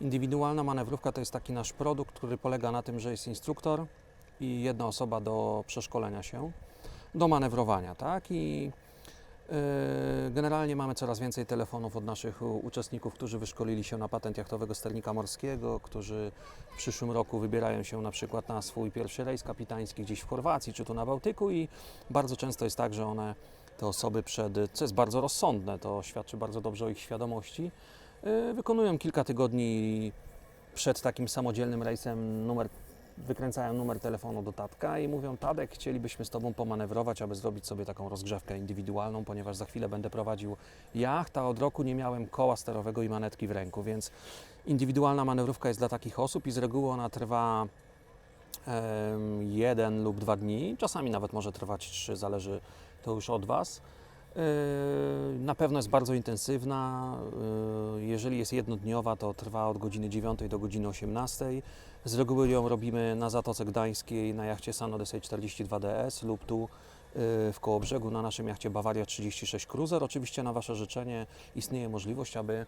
Indywidualna manewrówka to jest taki nasz produkt, który polega na tym, że jest instruktor i jedna osoba do przeszkolenia się, do manewrowania, tak? I yy, generalnie mamy coraz więcej telefonów od naszych uczestników, którzy wyszkolili się na patent jachtowego sternika morskiego, którzy w przyszłym roku wybierają się na przykład na swój pierwszy rejs kapitański gdzieś w Chorwacji czy tu na Bałtyku i bardzo często jest tak, że one, te osoby przed, co jest bardzo rozsądne, to świadczy bardzo dobrze o ich świadomości, wykonują kilka tygodni przed takim samodzielnym rejsem numer, wykręcają numer telefonu do Tadka i mówią Tadek, chcielibyśmy z Tobą pomanewrować, aby zrobić sobie taką rozgrzewkę indywidualną, ponieważ za chwilę będę prowadził jacht, a od roku nie miałem koła sterowego i manetki w ręku, więc indywidualna manewrówka jest dla takich osób i z reguły ona trwa jeden lub dwa dni, czasami nawet może trwać trzy, zależy to już od Was. Yy, Na pewno jest bardzo intensywna. Jeżeli jest jednodniowa, to trwa od godziny 9 do godziny 18. Z reguły ją robimy na Zatoce Gdańskiej na jachcie San Odyssey 42DS lub tu yy, w Kołobrzegu na naszym jachcie Bawaria 36 Cruiser. Oczywiście na Wasze życzenie istnieje możliwość, aby,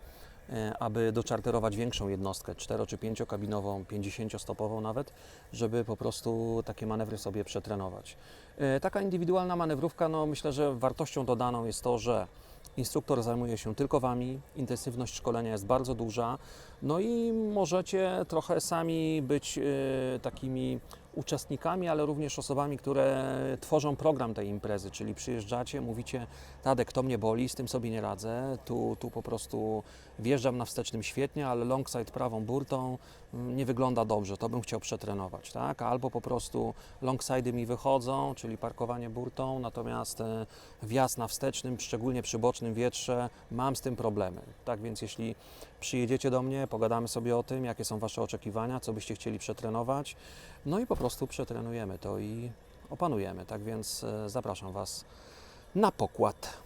yy, aby doczarterować większą jednostkę, 4 czy 5 kabinową, 50-stopową nawet, żeby po prostu takie manewry sobie przetrenować. E, Taka indywidualna manewrówka, no myślę, że wartością dodaną jest to, że instruktor zajmuje się tylko Wami, intensywność szkolenia jest bardzo duża, no i możecie trochę sami być e, takimi uczestnikami, ale również osobami, które tworzą program tej imprezy, czyli przyjeżdżacie, mówicie, Tadek, to mnie boli, z tym sobie nie radzę, tu, tu po prostu wjeżdżam na wstecznym świetnie, ale longside prawą burtą mm, nie wygląda dobrze, to bym chciał przetrenować, tak? Albo po prostu longside'y mi wychodzą, czyli parkowanie burtą, natomiast e, wjazd na wstecznym, szczególnie przy bocznym wietrze, mam z tym problemy. Tak więc jeśli przyjedziecie do mnie, pogadamy sobie o tym, jakie są Wasze oczekiwania, co byście chcieli przetrenować, no i po prostu przetrenujemy to i opanujemy. Tak więc e, zapraszam Was na pokład.